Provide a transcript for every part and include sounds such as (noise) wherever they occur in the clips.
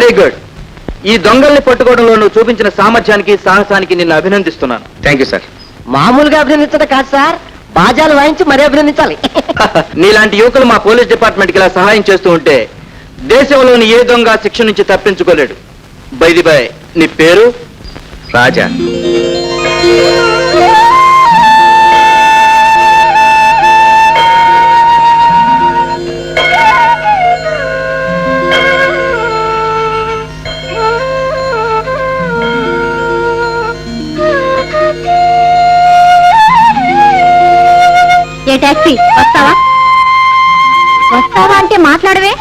Very good. ఈ దొంగల్ని పట్టుకోవడంలో నువ్వు చూపించిన సామర్థ్యానికి సాహసానికి నిన్ను అభినందిస్తున్నాను. థ్యాంక్ యూ సార్ మామూలుగా అభినందించడం కాదు సార్. బాజాలు వాయించి మరీ అభినందించాలి. (laughs) నీలాంటి యువకులు మా పోలీస్ డిపార్ట్మెంట్కి ఇలా సహాయం చేస్తూ ఉంటే దేశంలోని ఏ దొంగ శిక్ష నుంచి తప్పించుకోలేడు. బైది బాయ్ నీ పేరు? రాజా. టాక్సీ. వస్తావా? వస్తావా అంటే మాట్లాడవే.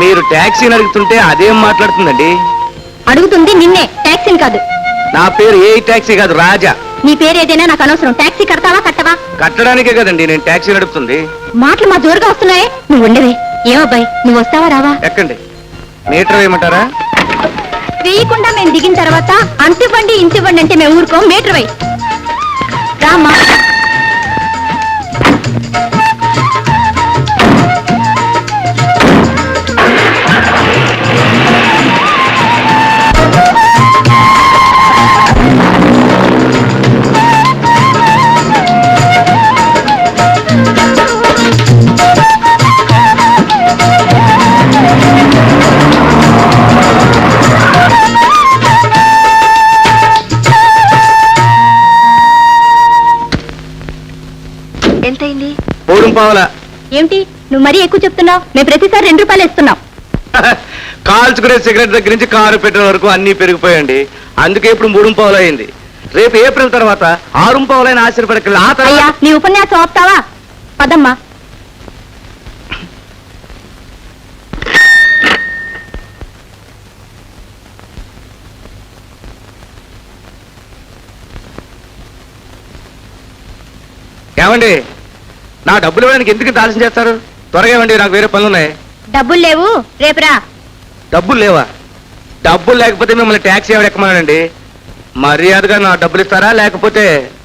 మీరు ట్యాక్సీని అడుగుతుంటే అదేం మాట్లాడుతుందండి? అడుగుతుంది నిన్నే టాక్సీని కాదు. నా పేరు ఏ ట్యాక్సీ కాదు రాజా. నీ పేరు ఏదైనా నాకు అనవసరం. టాక్సీ కడతావా కట్టవా? కట్టడానికే కదండి నేను ట్యాక్సీ నడుపుతుంది మాటలు మా జోరుగా వస్తున్నాయే. నువ్వు ఉండవే. ఏమబ్బాయి నువ్వు వస్తావా రావా? ఎక్కండి. మీటర్ వేయమంటారా? వేయకుండా మేము దిగిన తర్వాత అంతివ్వండి ఇంతివ్వండి అంటే మేము ఊరుకోం. మీటర్ వై రామ్మా. మరీ ఎక్కువ చెప్తున్నావు? మేము ప్రతిసారి రెండు రూపాయలు ఇస్తున్నాం (laughs) కాల్చుకునే సిగరెట్ దగ్గర నుంచి కారు పెట్టిన వరకు అన్ని పెరిగిపోయండి. అందుకే ఇప్పుడు మూడు పావులు అయింది. రేపు ఏప్రిల్ తర్వాత ఆరు పావులైన ఆశ్చర్యపడకండి ఆ అయ్యా తర్వాత నీ ఉపన్యాసం ఆపుతావా? పదమ్మా. ఏమండి? నా డబ్బులు ఇవ్వడానికి ఎందుకు ఆలస్యం చేస్తారు? త్వరగా ఇవ్వండి నాకు వేరే పనులు ఉన్నాయి డబ్బులు లేవు రేపురా డబ్బులు లేవా? డబ్బులు లేకపోతే మిమ్మల్ని ట్యాక్సీ ఎవరు ఎక్కమన్నాడండి? మర్యాదగా నా డబ్బులు ఇస్తారా లేకపోతే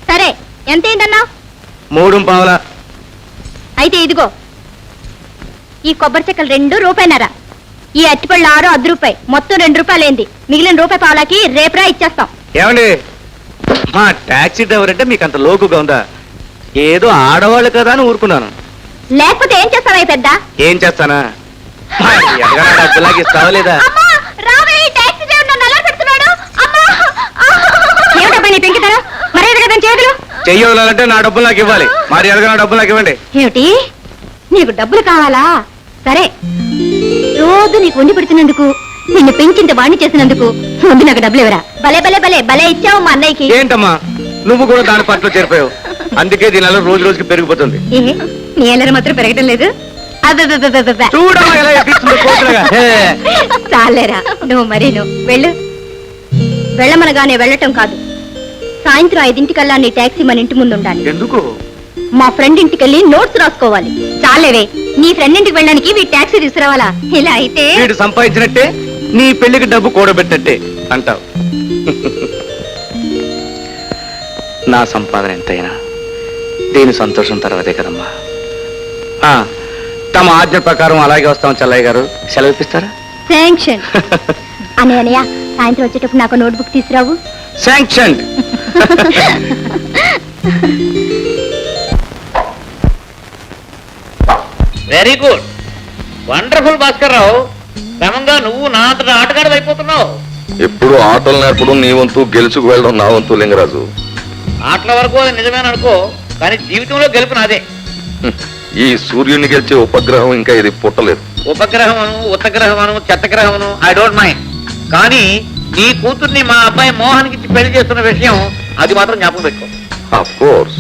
సరే ఎంత ఏంటన్నావు? మూడు పావుల. అయితే ఇదిగో. ఈ కొబ్బరి చెక్కలు రెండు రూపాయినరా ఈ అట్టిపళ్ళు ఆరు అర్ధ రూపాయి. మొత్తం రెండు రూపాయలు ఏంది మిగిలిన రూపాయి పాలకి రేపురా ఇచ్చేస్తాం. ఏమండి? మా ట్యాక్సీ డ్రైవర్ అంటే మీకు అంత లోకుగా ఉందా? ఏదో ఆడవాళ్ళు కదా అని ఊరుకున్నాను. లేకపోతే ఏం చేస్తావా పెద్ద? ఏం చేస్తానా? లేదా? చెయ్యాలంటే నా డబ్బులు నాకు ఇవ్వాలి. మరి ఎడగన డబ్బులు నాకు ఇవ్వండి. ఏమిటి? నీకు డబ్బులు కావాలా? సరే. రోజు నీకు వండి పెడుతున్నందుకు నిన్ను పెంచింత వాణ్ణి చేసినందుకు ముందు నాకు డబ్బులు ఇవ్వరా? భలే భలే భలే భలే ఇచ్చావు మా అన్నయ్యకి. ఏంటమ్మా? నువ్వు కూడా దాని పట్ల చేరిపోయావు. అందుకే దీని అలా రోజు రోజుకి పెరిగిపోతుంది. ఏ నీ అల్లరి మాత్రం పెరగటం లేదు. అబ్బబ్బబ్బబ్బబ్బ. చూడమ్మా ఎలా ఎక్కిస్తుందో కోతులుగా. హే. (laughs) చాలేరా నువ్వు మరి నువ్వు వెళ్ళు. వెళ్ళమనగానే వెళ్ళటం కాదు. సాయంత్రం ఐదింటికల్లా నీ టాక్సీ మన ఇంటి ముందు ఉండాలి ఎందుకు? మా ఫ్రెండ్ ఇంటికి వెళ్ళి నోట్స్ రాసుకోవాలి. చాలేవే నీ ఫ్రెండ్ ఇంటికి వెళ్ళడానికి వీ టాక్సీ తీసుకురావాలా? ఇలా అయితే వీడు సంపాదించినట్టే నీ పెళ్ళికి డబ్బు కూడబెట్టినట్టే అంటావు. (laughs) నా సంపాదన ఎంతైనా దీని సంతోషం తర్వాతే కదమ్మా. ఆ, తమ ఆజ్ఞ ప్రకారం అలాగే వస్తాం చెల్లయ్య గారు. సెలవు ఇప్పిస్తారా? శాంక్షన్ అనే అనయ్య సాయంత్రం వచ్చేటప్పుడు నాకు notebook తీసుకురావు. Sanction very good wonderful Bhaskar Rao క్రమంగా నువ్వు నా అంతటా ఆటగాడు అయిపోతున్నావు. ఎప్పుడు ఆటలు నేర్పడం నీ వంతు గెలుచుకు వెళ్ళడం నా వంతు లింగరాజు. ఆటల వరకు అది నిజమేననుకో. కానీ జీవితంలో గెలుపు నాదే. ఈ సూర్యుని గెలిచే ఉపగ్రహం ఇంకా ఇది పుట్టలేదు. ఉపగ్రహమను ఉత్తగ్రహమను చెత్తగ్రహమను ఐ డోంట్ మైండ్ కానీ నీ కూతుర్ని మా అబ్బాయి మోహన్కి ఇచ్చి పెళ్ళి చేస్తున్న విషయం అది మాత్రం జ్ఞాపకం పెట్టుకో. ఆఫ్ కోర్స్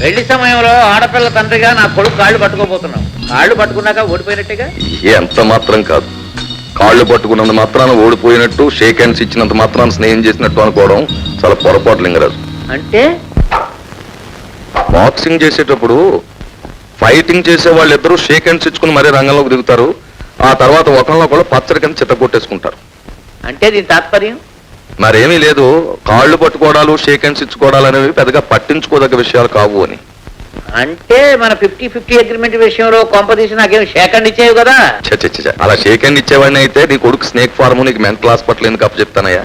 పెళ్ళి సమయంలో ఆడపిల్ల తండ్రిగా నా కొడుకు కాళ్ళు పట్టుకోబోతున్నావు. కాళ్ళు పట్టుకున్నాక ఓడిపోయినట్టుగా? ఎంత మాత్రం కాదు. కాళ్ళు పట్టుకున్నంత మాత్రాన ఓడిపోయినట్టు షేక్ హ్యాండ్స్ ఇచ్చినంత మాత్రాన స్నేహం చేసినట్టు అనుకోవడం చాలా పొరపాటు లింగరాజు. అంటే? బాక్సింగ్ చేసేటప్పుడు ఫైటింగ్ చేసే వాళ్ళిద్దరూ షేక్ హ్యాండ్స్ ఇచ్చుకుని మరీ రంగంలోకి దిగుతారు. ఆ తర్వాత ఒకరిలో కూడా పచ్చడి కింద చిత్త కొట్టేసుకుంటారు అంటే దీని తాత్పర్యం? మరేమీ లేదు. కాళ్ళు పట్టుకోవడాలు షేక్ హ్యాండ్స్ ఇచ్చుకోవడాలు అనేవి పెద్దగా పట్టించుకోదగ్గ విషయాలు కావు అని. అంటే మన ఫిఫ్టీ ఫిఫ్టీ అగ్రిమెంట్ విషయంలో కొంపదీసి నాకేం సేకండ్ ఇచ్చేవి కదా. అలా షేక్ హ్యాండ్ ఇచ్చేవాడిని అయితే నీ కొడుకు స్నేక్ ఫార్మ్ నీకు మెంటల్ హాస్పిటల్ ఎందుకు అప్పు చెప్తానయ్యా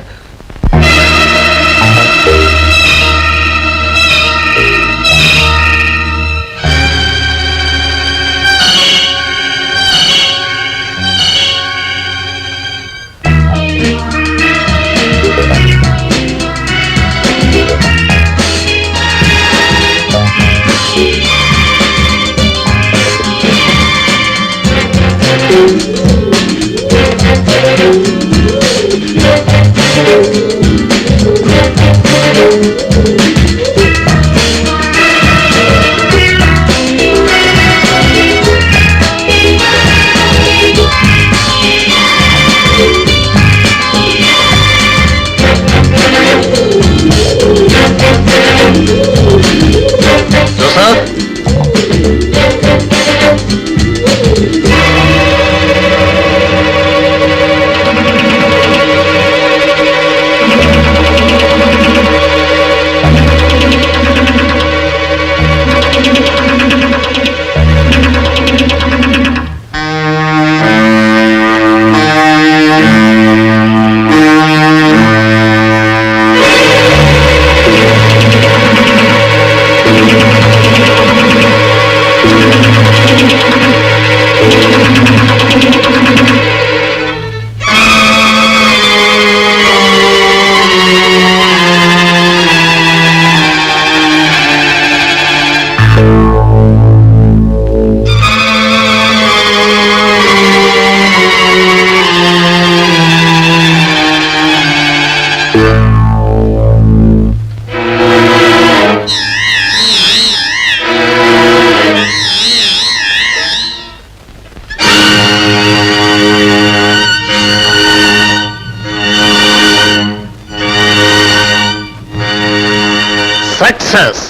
సక్సెస్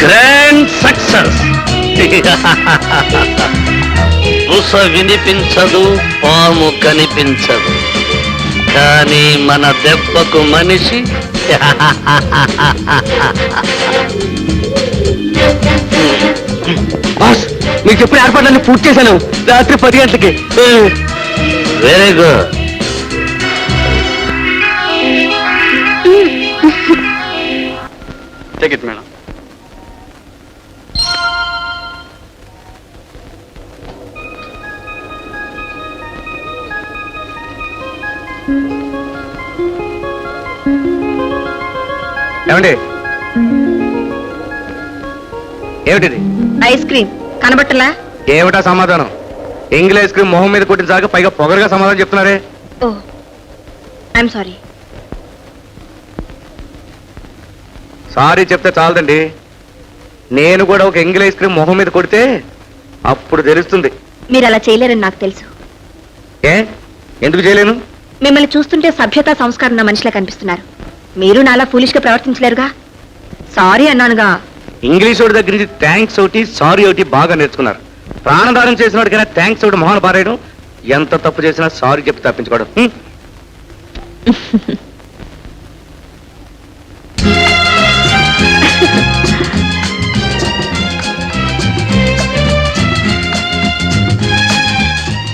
గ్రాండ్ సక్సెస్ బుస వినిపించదు పాము కనిపించదు. కానీ మన దెబ్బకు మనిషి (laughs) బాస్ మీకు చెప్పిన ఏర్పాట్లన్నీ పూర్తి చేశాను. రాత్రి పది గంటలకి. వెరీ గుడ్ టికెట్ మేడం ఏమండి? ఏమిటిది? Ice cream. కనబట్టలా? ఏమిటా సమాధానం? ఎంగిల్ ఐస్ క్రీమ్ మొహం మీద కొట్టించాక పైగా పొగరుగా సమాధానం చెప్తున్నారే? ఓ ఐఎమ్ సారీ సారీ చెప్తే చాలదండి. నేను కూడా ఒక ఎంగిల్ ఐస్ క్రీమ్ మొహం మీద కొడితే అప్పుడు తెలుస్తుంది. మీరు అలా చేయలేరని నాకు తెలుసు. ఏ? ఎందుకు చేయలేను? మిమ్మల్ని చూస్తుంటే సభ్యత సంస్కారం ఉన్న మనిషిలా కనిపిస్తున్నారు. మీరు నాలా ఫూలిష్గా ప్రవర్తించలేరుగా? సారీ అన్నానుగా. ఇంగ్లీష్ వాడి దగ్గర నుంచి థ్యాంక్స్ ఒకటి సారీ ఒకటి బాగా నేర్చుకున్నారు. ప్రాణదానం చేసిన వాడికైనా థ్యాంక్స్ ఒకటి మొహన పారేయడం ఎంత తప్పు చేసినా సారీ చెప్పి తప్పించుకోవడం. (laughs)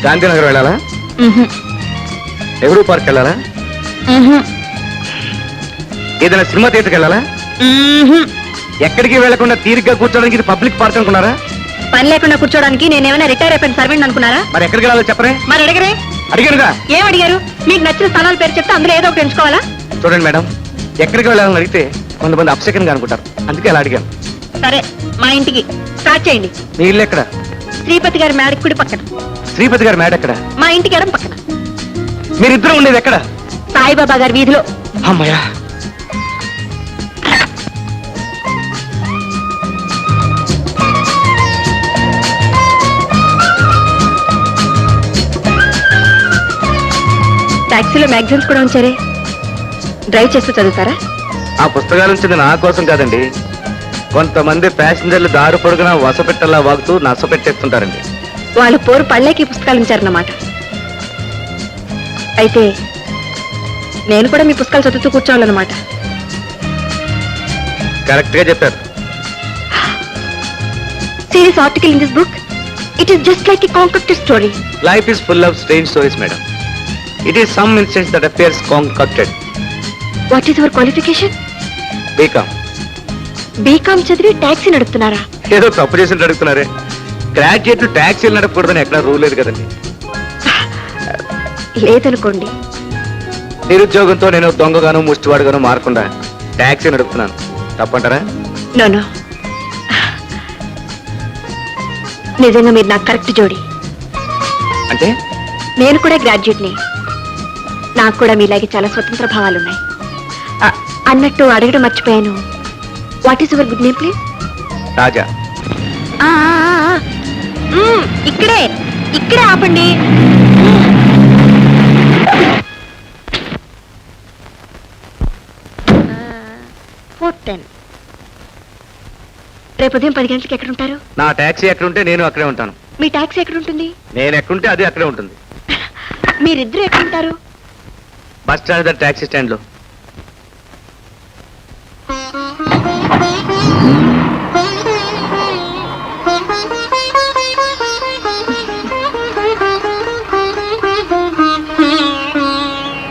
గాంధీనగర్ వెళ్ళాలా? నెహ్రూ పార్క్ వెళ్ళాలా? ఏదైనా సినిమా థియేటర్కి వెళ్ళాలా? ఎక్కడికి వెళ్ళకుండా తీరిగ్గా కూర్చోడానికి ఇది పబ్లిక్ పార్క్ అనుకున్నారా? పని లేకుండా కూర్చోడానికి నేనేమైనా రిటైర్ అయిపోయిన సర్వెంట్ అనుకున్నారా? మరి ఎక్కడికి వెళ్ళాలో చెప్పరే. మరి అడిగరే. అడిగానుగా. ఏం అడిగారు మీకు నచ్చిన స్థలాల పేరు చెప్తే అందులో ఏదో ఒకటి ఎంచుకోవాలా? చూడండి మేడం ఎక్కడికి వెళ్ళాలని అడిగితే కొంతమంది అప్సెకంగా అనుకుంటారు. అందుకే అలా అడిగాను. సరే మా ఇంటికి స్టార్ట్ చేయండి. మీ ఇల్లు ఎక్కడ? శ్రీపతి గారి మేడకి కుడి పక్కన. శ్రీపతి గారి మేడ ఎక్కడ? మా ఇంటికి ఎడం పక్కన. మీరిద్దరూ ఉండేది ఎక్కడ? సాయిబాబా గారి వీధిలో. అమ్మయ్యా. టాక్సీలో మ్యాగజైన్స్ కూడా ఉంచారే? డ్రైవ్ చేస్తూ చదువుతారా? ఆ పుస్తకాలు ఉంచింది నా కోసం కాదండి. కొంతమంది ప్యాసింజర్లు దారి పొడుగున వసపెట్టల్లా వాగుతూ నస పెట్టేస్తుంటారండి. వాళ్ళు పోరు పళ్ళేకి ఈ పుస్తకాలు ఉంచారన్నమాట. అయితే నేను కూడా మీ పుస్తకాలు చదువుతూ కూర్చోవాలన్నమాట. కరెక్ట్గా చెప్పారు. Serious article in this book it is just like a concocted story life is full of strange stories madam it is some instance that appears concocted what is your qualification BCom. BCom చదివి taxi నడుపుతున్నారా? ఏదో తప్పు చేసి అడుగుతున్నారే. గ్రాడ్యుయేట్లు ట్యాక్సీలు నడపకూడదని ఎక్కడ rule లేదు కదండి. లేదనుకోండి. నిరుద్యోగంతో నేను దొంగగాను ముష్టివాడుగాను మారకుండా ట్యాక్సీ నడుపుతున్నాను. తప్పంటారా? No no. నిజంగా మీరు నాకు కరెక్ట్ జోడి. అంటే? నేను కూడా గ్రాడ్యుయేట్ని. నాకు కూడా మీలాగే చాలా స్వతంత్ర భావాలున్నాయి. అన్నట్టు అడగడం మర్చిపోయాను. What is your good name please Raja. ఇక్కడే ఇక్కడే ఆపండి. ఫోర్ టెన్ రేపు ఉదయం పది గంటలకి ఎక్కడ ఉంటారు? నా ట్యాక్సీ ఎక్కడుంటే నేను అక్కడే ఉంటాను. మీ టాక్సీ ఎక్కడ ఉంటుంది నేను ఎక్కడుంటే అది అక్కడే ఉంటుంది. మీరిద్దరు ఎక్కడ ఉంటారు బస్ స్టాండ్ దగ్గర ట్యాక్సీ స్టాండ్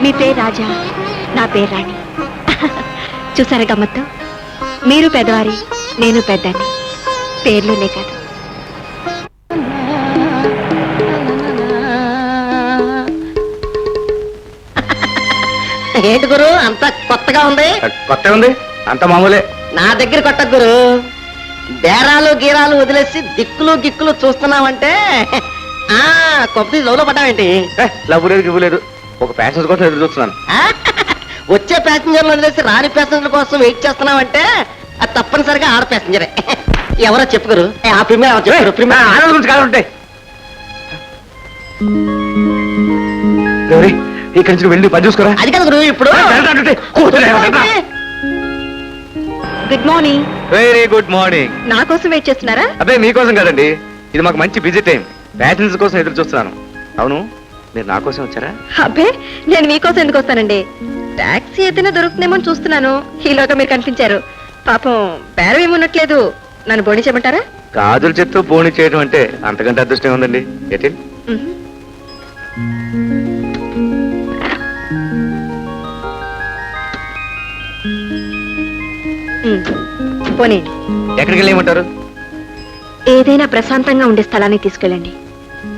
మీ పేరు రాజా. నా పేరు రాణి. చూసారా గమ్మత్తు? మీరు పెద్దవారి నేను పెద్దాన్ని పేర్లోనే కాదు. ఏంటి గురు? అంత కొత్తగా ఉంది? కొత్త ఉంది? అంత మామూలే. నా దగ్గర కొట్ట గురు. బేరాలు గీరాలు వదిలేసి దిక్కులు గిక్కులు చూస్తున్నావంటే ఆ కొబ్బరి లోలో పడ్డావేంటి? లేదు గివ్వు లేదు ఒక ప్యాసింజర్ కోసం ఎదురు చూస్తున్నాను? (laughs) వచ్చే ప్యాసింజర్లు వదిలేసి రాని ప్యాసింజర్ కోసం వెయిట్ చేస్తున్నావంటే అది తప్పనిసరిగా ఆడ ప్యాసింజరే (laughs) ఎవరో చెప్పుకోరు. ఆ ప్రిమియర్ ఎవరో చెప్పుకోరు. ఆ, ప్రిమియర్ ఆడవాళ్ళ గురించి ఉంటాయి గౌరీ ఇక్కడి నుంచి వెళ్ళి పని చూసుకోరా? అది కదా గురు ఇప్పుడు. Good morning very good morning నా కోసం వెయిట్ చేస్తున్నారా? అదే మీకోసం కదండి. ఇది మాకు మంచి బిజీ టైం ప్యాసింజర్స్ కోసం ఎదురు చూస్తున్నాను. అవును మీరు నా కోసం వచ్చారా? అబ్బే నేను మీకోసం ఎందుకు వస్తానండి? టాక్సీ అయితేనే దొరుకుతుందేమో అని చూస్తున్నాను. ఈలోగా మీరు కనిపించారు. పాపం బేరం ఏమున్నట్లేదు. నన్ను బోణి చేయమంటారా? గాజులు చెప్తూ బోని చేయడం అంటే అంతకంటే అదృష్టం ఉందండి ఎటి మ్మ్. మ్మ్. పోనీయండి ఎక్కడికి వెళ్ళేయమంటారు? ఏదైనా ప్రశాంతంగా ఉండే స్థలానికి తీసుకెళ్ళండి.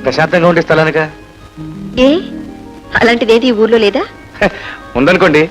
ప్రశాంతంగా ఉండే స్థలానిక? ఏ? అలాంటిది ఏది ఈ ఊర్లో లేదా? ఉందనుకోండి.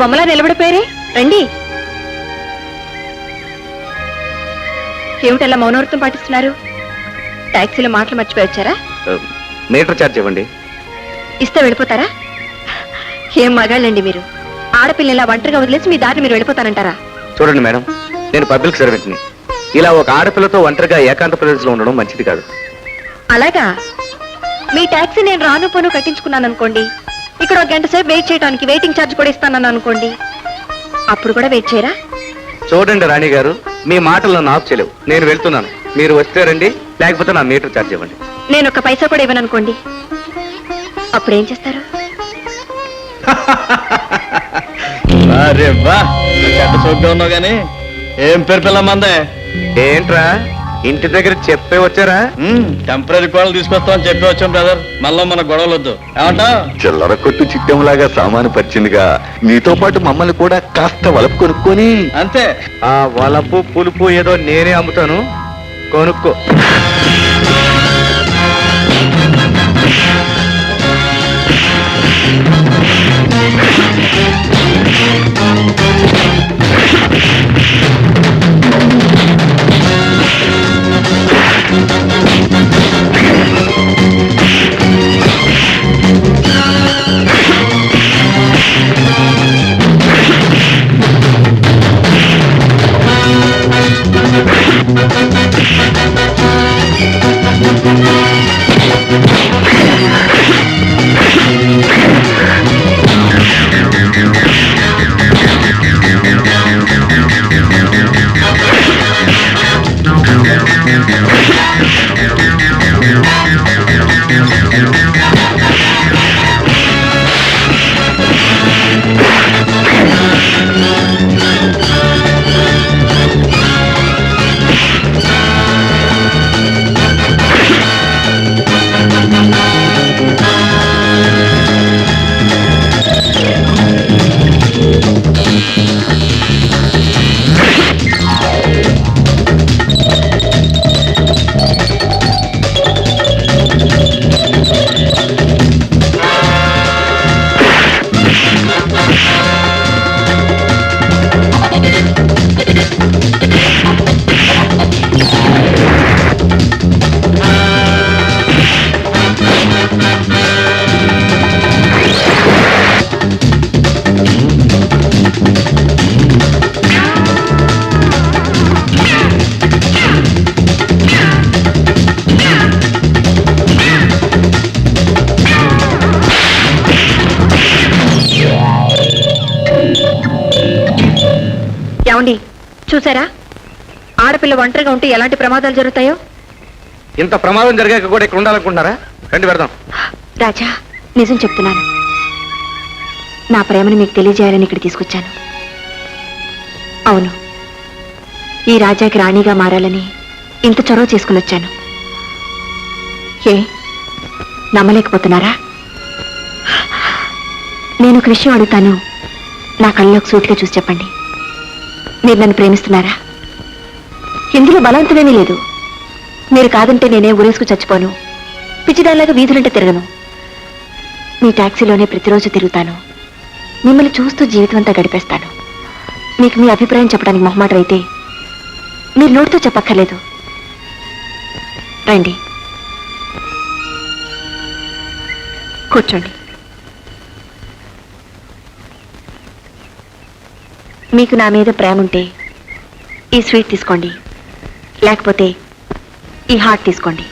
బొమ్మలా నిలబడిపోయారే రండి. ఏమిటలా మౌనవృత్తం పాటిస్తున్నారు? టాక్సీలో మాటలు మర్చిపోయి వచ్చారా? మీటర్ ఛార్జ్ ఇవ్వండి. ఇస్తే వెళ్ళిపోతారా? ఏం మగాళ్ళండి మీరు? ఆడపిల్ల ఇలా ఒంటరిగా వదిలేసి మీ దారిని మీరు వెళ్ళిపోతారంటారా? చూడండి మేడం నేను పబ్లిక్ సర్వెంట్ని. ఇలా ఒక ఆడపిల్లతో ఒంటరిగా ఏకాంత ప్రదేశంలో ఉండడం మంచిది కాదు. అలాగా? మీ టాక్సీ నేను రాను పోను కట్టించుకున్నాను అనుకోండి. ఇక్కడ ఒక గంట సేపు వెయిట్ చేయడానికి వెయిటింగ్ ఛార్జ్ కూడా ఇస్తానని అనుకోండి. అప్పుడు కూడా వెయిట్ చేయరా? చూడండి రాణి గారు మీ మాటలు నన్ను ఆఫ్ చేయలేవు నేను వెళ్తున్నాను. మీరు వస్తే రండి లేకపోతే నా మీటర్ ఛార్జ్ ఇవ్వండి. నేను ఒక పైసా కూడా ఇవ్వను అనుకోండి అప్పుడు ఏం చేస్తారు? (laughs) అరే వా ఎంత సోగ్గా ఉన్నావు గానీ? ఏం పేరు పిల్ల మందే? ఏంట్రా? ఇంటి దగ్గర చెప్పే వచ్చారా? టెంపరీ కోళ్ళు తీసుకొస్తామని చెప్పి వచ్చాం బ్రదర్ మళ్ళీ మన గొడవలు వద్దు ఏమంటా చిల్లర కొట్టు చిట్టంలాగా సామాను పరిచిందిగా నీతో పాటు మమ్మల్ని కూడా కాస్త వలపు కొనుక్కొని అంతే. ఆ వలపు పులుపు ఏదో నేనే అమ్ముతాను. కొనుక్కో. చూసారా? ఆడపిల్ల ఒంటరిగా ఉంటే ఎలాంటి ప్రమాదాలు జరుగుతాయో? ఇంత ప్రమాదం జరిగాక కూడా ఇక్కడ ఉండాలనుకుంటున్నారా? రండి పెడదాం. రాజా నిజం చెప్తున్నాను. నా ప్రేమను మీకు తెలియజేయాలని ఇక్కడ తీసుకొచ్చాను. అవును. ఈ రాజాకి రాణిగా మారాలని ఇంత చొరవ చేసుకుని వచ్చాను. ఏ? నమ్మలేకపోతున్నారా? నేను ఒక విషయం అడుగుతాను. నా కళ్ళలోకి సూటిగా చూసి చెప్పండి. మీరు నన్ను ప్రేమిస్తున్నారా? ఇందులో బలవంతమేమీ లేదు. మీరు కాదంటే నేనే ఊరేసుకు చచ్చిపోను. పిచ్చిదాలాగా వీధులంటే తిరగను. మీ టాక్సీలోనే ప్రతిరోజు తిరుగుతాను. మిమ్మల్ని చూస్తూ జీవితం అంతా గడిపేస్తాను. మీకు మీ అభిప్రాయం చెప్పడానికి మొహమాటం అయితే మీరు నోటితో చెప్పక్కర్లేదు. రండి. కూర్చోండి. మీకు నా మీద ప్రేమ ఉంటే ఈ స్వీట్ తీసుకోండి. లేకపోతే ఈ హార్ట్ తీసుకోండి.